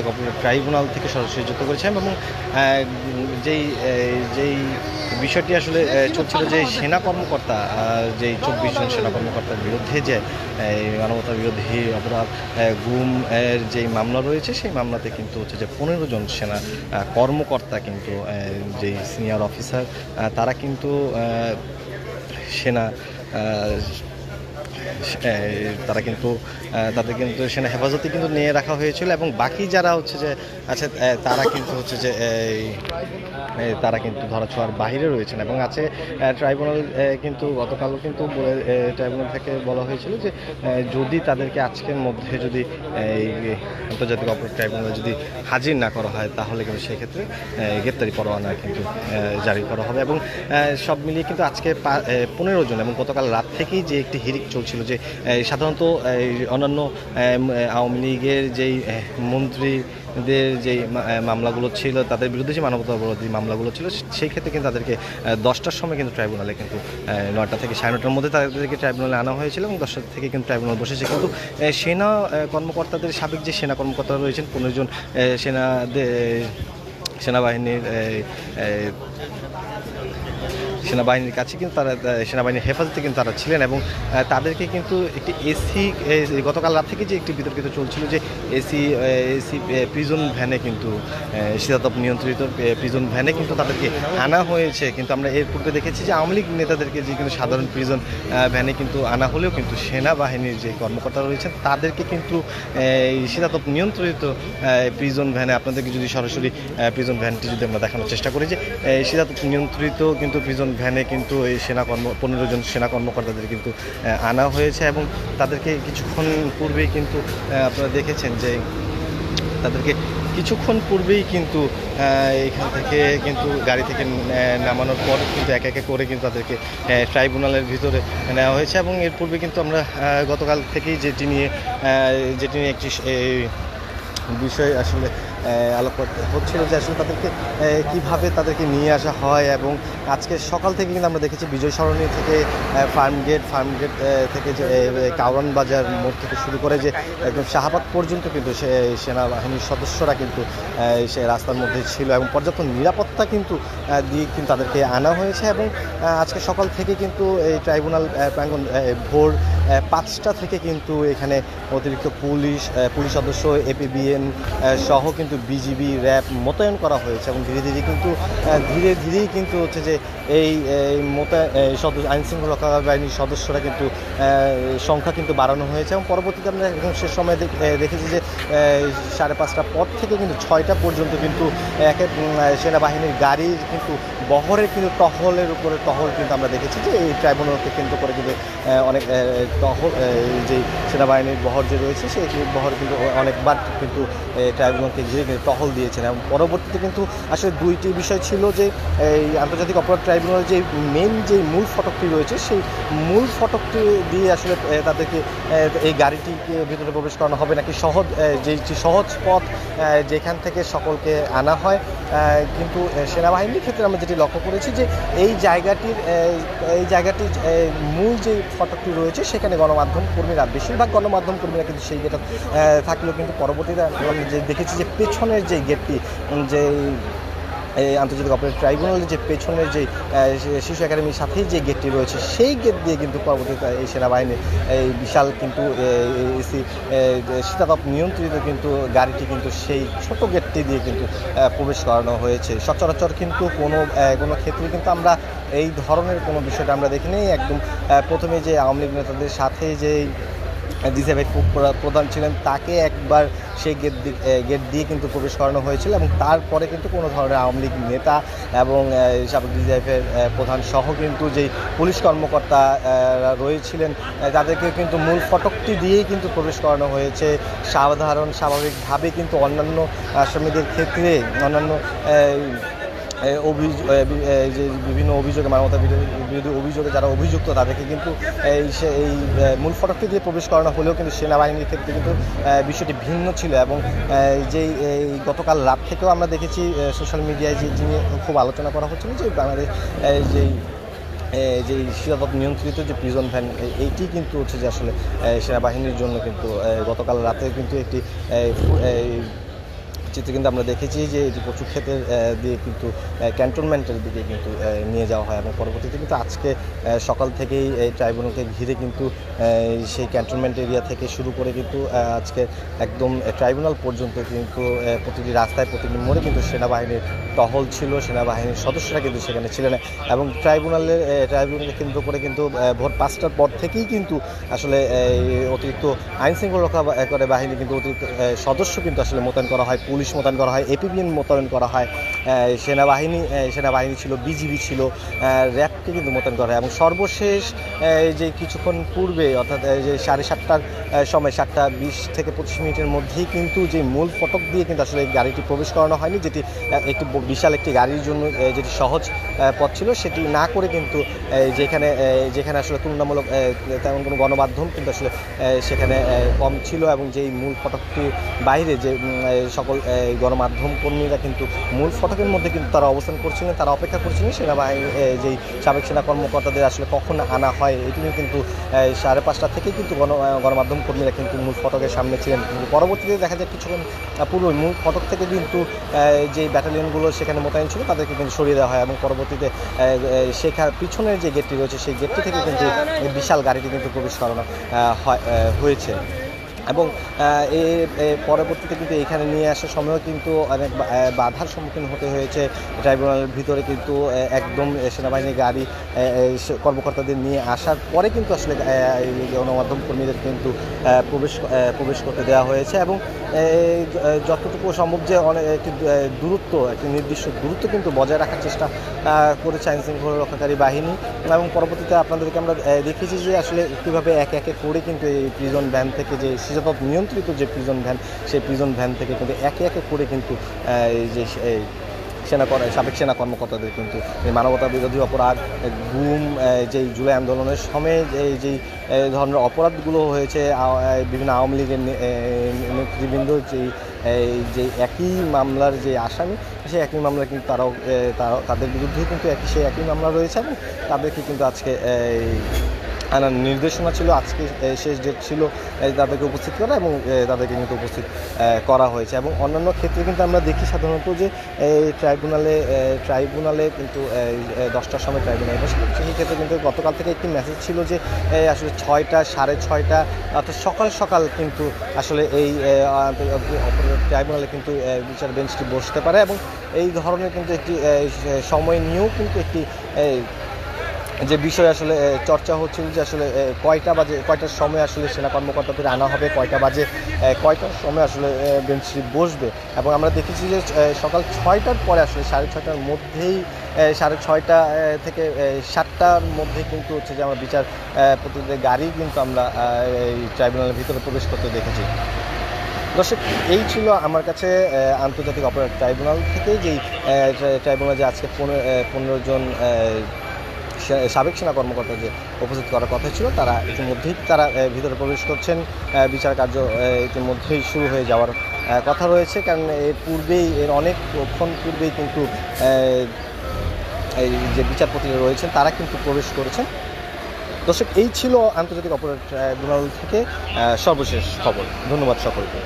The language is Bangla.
অপরাধ ট্রাইব্যুনাল থেকে সরাসরি যুক্ত করেছেন এবং যেই যেই বিষয়টি আসলে চলছিল যে সেনা কর্মকর্তা যেই চব্বিশ জন সেনা কর্মকর্তার বিরুদ্ধে যে মানবতার বিরোধী অপরাধ গুম যেই মামলা রয়েছে সেই মামলাতে কিন্তু হচ্ছে যে পনেরো জন সেনা কর্মকর্তা কিন্তু যেই সিনিয়র অফিসার তারা কিন্তু সেনা তারা কিন্তু তাদের কিন্তু সেনা হেফাজতে কিন্তু নিয়ে রাখা হয়েছিল এবং বাকি যারা হচ্ছে যে আছে তারা কিন্তু হচ্ছে যে তারা কিন্তু ধরাছোঁয়ার বাইরে রয়েছেন এবং আছে ট্রাইব্যুনাল কিন্তু গতকালও কিন্তু ট্রাইব্যুনাল থেকে বলা হয়েছিল যে যদি তাদেরকে আজকের মধ্যে যদি এই আন্তর্জাতিক অপরাধ ট্রাইব্যুনালে যদি হাজির না করা হয়, তাহলে কিন্তু সেক্ষেত্রে গ্রেপ্তারি পরোয়ানা কিন্তু জারি করা হবে এবং সব মিলিয়ে কিন্তু আজকে পনেরো জন এবং গতকাল রাত থেকেই যে একটি হিরিক চলছিল যে সাধারণত অন্যান্য আওয়ামী লীগের যেই এ, মন্ত্রীদের যেই মামলাগুলো ছিল তাদের বিরুদ্ধে যে মানবতা বিরোধী মামলাগুলো ছিল সেই ক্ষেত্রে কিন্তু তাদেরকে দশটার সময় কিন্তু ট্রাইব্যুনালে কিন্তু নয়টা থেকে সাড়ে নটার মধ্যে তাদেরকে ট্রাইব্যুনালে আনা হয়েছিল এবং দশটা থেকে কিন্তু ট্রাইব্যুনাল বসেছে। কিন্তু সেনা কর্মকর্তাদের সাবেক যে সেনা কর্মকর্তারা রয়েছেন পনেরো জন সেনাবাহিনীর সেনাবাহিনীর কাছে কিন্তু তারা সেনাবাহিনীর হেফাজতে কিন্তু তারা ছিলেন এবং তাদেরকে কিন্তু একটি এসি গতকাল রাত থেকে যে একটি বিতর্কিত চলছিল যে এসি এসি প্রিজন ভ্যানে কিন্তু শীতাতপ নিয়ন্ত্রিত প্রিজন ভ্যানে কিন্তু তাদেরকে আনা হয়েছে। কিন্তু আমরা এর পূর্বে দেখেছি যে আওয়ামী লীগ নেতাদেরকে যে কিন্তু সাধারণ প্রিজন ভ্যানে কিন্তু আনা হলেও কিন্তু সেনাবাহিনীর যে কর্মকর্তা রয়েছেন, তাদেরকে কিন্তু শীতাতপ নিয়ন্ত্রিত প্রিজন ভ্যানে আপনাদেরকে যদি সরাসরি প্রিজন ভ্যানটি যদি আমরা দেখানোর চেষ্টা করি যে শীতাতপ নিয়ন্ত্রিত কিন্তু প্রিজন ভ্যানে কিন্তু এই সেনা কর্ম, পনেরো জন সেনা কর্মকর্তাদের কিন্তু আনা হয়েছে এবং তাদেরকে কিছুক্ষণ পূর্বেই কিন্তু আপনারা দেখেছেন যে তাদেরকে কিছুক্ষণ পূর্বেই কিন্তু এখান থেকে কিন্তু গাড়ি থেকে নামানোর পর কিন্তু এক একে করে কিন্তু তাদেরকে ট্রাইব্যুনালের ভিতরে নেওয়া হয়েছে এবং এর পূর্বে কিন্তু আমরা গতকাল থেকেই যেটি নিয়ে যেটি নিয়ে একটি বিষয় আসলে আহ, আলোক হচ্ছিল যে আসলে তাদেরকে কীভাবে তাদেরকে নিয়ে আসা হয় এবং আজকে সকাল থেকে কিন্তু আমরা দেখেছি বিজয় সরণি থেকে ফার্ম গেট ফার্ম গেট থেকে যে কাউরান বাজার মোড় থেকে শুরু করে যে একদম শাহাবাদ পর্যন্ত কিন্তু সে সেনাবাহিনীর সদস্যরা কিন্তু সে রাস্তার মধ্যে ছিল এবং পর্যাপ্ত নিরাপত্তা কিন্তু দিয়ে কিন্তু তাদেরকে আনা হয়েছে এবং আজকে সকাল থেকে কিন্তু এই ট্রাইব্যুনাল প্রাঙ্গন ভোর পাঁচটা থেকে কিন্তু এখানে অতিরিক্ত পুলিশ পুলিশ সদস্য, এপিবিএন সহ কিন্তু বিজিবি, র্যাব মোতায়েন করা হয়েছে এবং ধীরে ধীরে কিন্তু ধীরে ধীরেই কিন্তু হচ্ছে যে এই এই মোতায়েন সদস্য আইন শৃঙ্খলা রক্ষা বাহিনীর সদস্যরা কিন্তু সংখ্যা কিন্তু বাড়ানো হয়েছে এবং পরবর্তীতে আমরা এখন শেষ সময় দেখ- দেখেছি যে সাড়ে পাঁচটা পর থেকে কিন্তু ছয়টা পর্যন্ত কিন্তু, এক সেনাবাহিনীর গাড়ির কিন্তু বহরের কিন্তু টহলের উপরে টহল কিন্তু আমরা দেখেছি যে এই ট্রাইব্যুনালকে কেন্দ্র করে কিন্তু অনেক টহল যে সেনাবাহিনীর বহর যে রয়েছে, সেই বহর কিন্তু অনেকবার কিন্তু ট্রাইব্যুনালকে ঘিরে কিন্তু টহল দিয়েছেন। এবং পরবর্তীতে কিন্তু আসলে দুইটি বিষয় ছিল যে, এই আন্তর্জাতিক অপরাধ ট্রাইব্যুনাল যে মেন যে মূল ফটকটি রয়েছে, সেই মূল ফটকটি দিয়ে আসলে তাদেরকে এই গাড়িটিকে ভিতরে প্রবেশ করানো হবে নাকি সহজ যে সহজ পথ যেখান থেকে সকলকে আনা হয়। কিন্তু সেনাবাহিনীর ক্ষেত্রে আমরা যেটি লক্ষ্য করেছি যে, এই জায়গাটির এই জায়গাটির মূল যে ফটকটি রয়েছে সেখানে গণমাধ্যম কর্মীরা, বেশিরভাগ গণমাধ্যম কর্মীরা কিন্তু সেই গেটে থাকলেও কিন্তু পরবর্তীতে আমরা যে দেখেছি যে পেছনের যে গেটটি যে এই আন্তর্জাতিক অপারেট ট্রাইব্যুনালের যে পেছনের যে শিশু একাডেমির সাথেই যে গেটটি রয়েছে, সেই গেট দিয়ে কিন্তু পরবর্তীতে এই সেনাবাহিনীর এই বিশাল কিন্তু এসি শীতাতপ নিয়ন্ত্রিত কিন্তু গাড়িটি কিন্তু সেই ছোট গেটটি দিয়ে কিন্তু প্রবেশ করানো হয়েছে। সচরাচর কিন্তু কোনো কোনো ক্ষেত্রে কিন্তু আমরা এই ধরনের কোনো বিষয়টা আমরা দেখিনি। একদম প্রথমে যে আওয়ামী লীগ নেতাদের সাথে যে ভাই প্রধান ছিলেন, তাকে একবার সেই গেট গেট দিয়ে কিন্তু প্রবেশ করানো হয়েছিল এবং তারপরে কিন্তু কোনো ধরনের আওয়ামী লীগ নেতা এবং সাবেক ডিজিএফের প্রধান সহ কিন্তু যেই পুলিশ কর্মকর্তা রয়েছিলেন তাদেরকে কিন্তু মূল ফটকটি দিয়েই কিন্তু প্রবেশ করানো হয়েছে। সাধারণ, স্বাভাবিকভাবে কিন্তু অন্যান্য আসামিদের ক্ষেত্রে, অন্যান্য যে বিভিন্ন অভিযোগে মানবতা বিরোধী অভিযোগে যারা অভিযুক্ত তাদেরকে কিন্তু এই সে- এই মূল ফটকটি দিয়ে প্রবেশ করানো হলেও কিন্তু সেনাবাহিনীর ক্ষেত্রে কিন্তু বিষয়টি ভিন্ন ছিল এবং যেই গতকাল রাত থেকেও আমরা দেখেছি সোশ্যাল মিডিয়ায় যে যিনি খুব আলোচনা করা হচ্ছিল যে এ, যেই যে শীতাতপ নিয়ন্ত্রিত যে প্রিজন ভ্যান এইটি কিন্তু হচ্ছে যে আসলে সেনাবাহিনীর জন্য কিন্তু গতকাল রাতে কিন্তু একটি চিত্রে কিন্তু আমরা দেখেছি যে যে কচু ক্ষেতের দিয়ে কিন্তু ক্যান্টনমেন্টের দিকে কিন্তু নিয়ে যাওয়া হয়। এবং পরবর্তীতে কিন্তু আজকে সকাল থেকেই এই ট্রাইব্যুনালকে ঘিরে কিন্তু সেই ক্যান্টনমেন্ট এরিয়া থেকে শুরু করে কিন্তু আজকে একদম ট্রাইব্যুনাল পর্যন্ত কিন্তু প্রতিটি রাস্তায় প্রতিটি মোড়ে কিন্তু সেনাবাহিনীর টহল ছিল। সেনাবাহিনীর সদস্যরা কিন্তু সেখানে ছিলেন। এবং ট্রাইব্যুনালের ট্রাইব্যুনালকে কেন্দ্র করে কিন্তু ভোর পাঁচটার পর থেকেই কিন্তু আসলে অতিরিক্ত আইন শৃঙ্খলা রক্ষা করে বাহিনী কিন্তু অতিরিক্ত সদস্য কিন্তু আসলে মোতায়েন করা হয়। পুলিশ মোতায়েন করা হয় এপিবিএন মোতায়েন করা হয় সেনাবাহিনী সেনাবাহিনী ছিল বিজিবি ছিল র্যাবকে কিন্তু মোতায়েন করা হয় এবং সর্বশেষ যে কিছুক্ষণ পূর্বে, অর্থাৎ যে সাড়ে সাতটার সময়, সাতটা বিশ থেকে পঁচিশ মিনিটের মধ্যেই কিন্তু যে মূল ফটক দিয়ে কিন্তু আসলে গাড়িটি প্রবেশ করানো হয়নি, যেটি একটি বিশাল একটি গাড়ির জন্য যেটি সহজ পথ ছিল, সেটি না করে কিন্তু যেখানে যেখানে আসলে তুলনামূলক তেমন কোনো গণমাধ্যম কিন্তু আসলে সেখানে কম ছিল এবং যেই মূল ফটকটি বাইরে যে সকল আহ, গণমাধ্যম কর্মীরা কিন্তু মূল ফটকের মধ্যে কিন্তু তারা অবস্থান করছিলেন তারা অপেক্ষা করছিলেন সেনাবাহিনী যেই সাবেক সেনা কর্মকর্তাদের আসলে কখন আনা হয় এটি নিয়ে কিন্তু সাড়ে পাঁচটা থেকে কিন্তু গণ গণমাধ্যম কর্মীরা কিন্তু মূল ফটকের সামনে ছিলেন। কিন্তু পরবর্তীতে দেখা যায় কিছুক্ষণ আহ, মূল ফটক থেকে কিন্তু যে ব্যাটালিয়নগুলো সেখানে মোতায়েন ছিল তাদেরকে কিন্তু সরিয়ে দেওয়া হয় এবং পরবর্তীতে আহ, পিছনের যে গেটটি রয়েছে সেই গেটটি থেকে কিন্তু বিশাল গাড়িটি কিন্তু প্রবেশ করানো হয়- হয়েছে। এবং পরবর্তীতে কিন্তু এখানে নিয়ে আসার সময়ও কিন্তু অনেক বাধার সম্মুখীন হতে হয়েছে। ট্রাইব্যুনালের ভিতরে কিন্তু একদম সেনাবাহিনীর গাড়ি কর্মকর্তাদের নিয়ে আসার পরে কিন্তু আসলে গণমাধ্যম কর্মীদের কিন্তু প্রবেশ প্রবেশ করতে দেওয়া হয়েছে এবং যতটুকু সম্ভব যে অনেক, একটি দূরত্ব, একটি নির্দিষ্ট দূরত্ব কিন্তু বজায় রাখার চেষ্টা করেছে আইন শৃঙ্খলা রক্ষাকারী বাহিনী। এবং পরবর্তীতে আপনাদেরকে আমরা দেখেছি যে আসলে কীভাবে একে একে করে কিন্তু এই প্রিজন ভ্যান থেকে যে শীতাতপ নিয়ন্ত্রিত যে প্রিজন ভ্যান সেই প্রিজন ভ্যান থেকে কিন্তু একে একে করে কিন্তু এই যে সেনা কর- সাবেক সেনা কর্মকর্তাদের কিন্তু এই মানবতা বিরোধী অপরাধ গুম যেই জুলাই আন্দোলনের সময় এই যেই ধরনের অপরাধগুলো হয়েছে বিভিন্ন আওয়ামী লীগের নেতৃবৃন্দ যেই যে একই মামলার যে আসামি, সেই একই মামলা কিন্তু তারাও তারাও তাদের বিরুদ্ধেও কিন্তু একই, সেই একই মামলা রয়েছে এবং তাদেরকে কিন্তু আজকে আনার নির্দেশনা ছিল, আজকে শেষ ডেট ছিল তাদেরকে উপস্থিত করা এবং তাদেরকে কিন্তু উপস্থিত করা হয়েছে। এবং অন্যান্য ক্ষেত্রে কিন্তু আমরা দেখি সাধারণত যে এই ট্রাইব্যুনালে ট্রাইব্যুনালে কিন্তু দশটার সময় ট্রাইব্যুনাল বসে। সেই ক্ষেত্রে কিন্তু গতকাল থেকে একটি মেসেজ ছিল যে আসলে ছয়টা, সাড়ে ছয়টা, অর্থাৎ সকাল সকাল কিন্তু আসলে এই ট্রাইব্যুনালে কিন্তু বিচার বেঞ্চটি বসতে পারে। এবং এই ধরনের কিন্তু একটি সময় নিয়েও কিন্তু একটি যে বিষয় আসলে চর্চা হচ্ছিল যে আসলে কয়টা বাজে কয়টার সময় আসলে সেনা কর্মকর্তাদের আনা হবে কয়টা বাজে কয়টার সময় আসলে বেঞ্চটি বসবে? এবং আমরা দেখেছি যে সকাল ছয়টার পরে আসলে সাড়ে ছয়টার মধ্যেই সাড়ে ছয়টা থেকে সাতটার মধ্যে কিন্তু হচ্ছে যে আমরা বিচার এ, প্রতিনিধি গাড়ি কিন্তু আমরা এই ট্রাইব্যুনালের ভিতরে প্রবেশ করতে দেখেছি। দর্শক এই ছিল আমার কাছে আন্তর্জাতিক অপরাধ ট্রাইব্যুনাল থেকে যেই ট্রাইব্যুনাল যে আজকে পনেরো পনেরো জন সাবেক সেনা কর্মকর্তা যে উপস্থিত করার কথা ছিল, তারা ইতিমধ্যেই তারা ভিতরে প্রবেশ করছেন। বিচার কার্য ইতিমধ্যেই শুরু হয়ে যাওয়ার কথা রয়েছে। কারণ এর পূর্বেই, এর অনেকক্ষণ পূর্বেই কিন্তু এই যে বিচারপতিরা রয়েছেন, তারা কিন্তু প্রবেশ করেছেন। দর্শক, এই ছিল আন্তর্জাতিক অপরাধ ট্রাইব্যুনাল থেকে সর্বশেষ খবর। ধন্যবাদ সকলকে।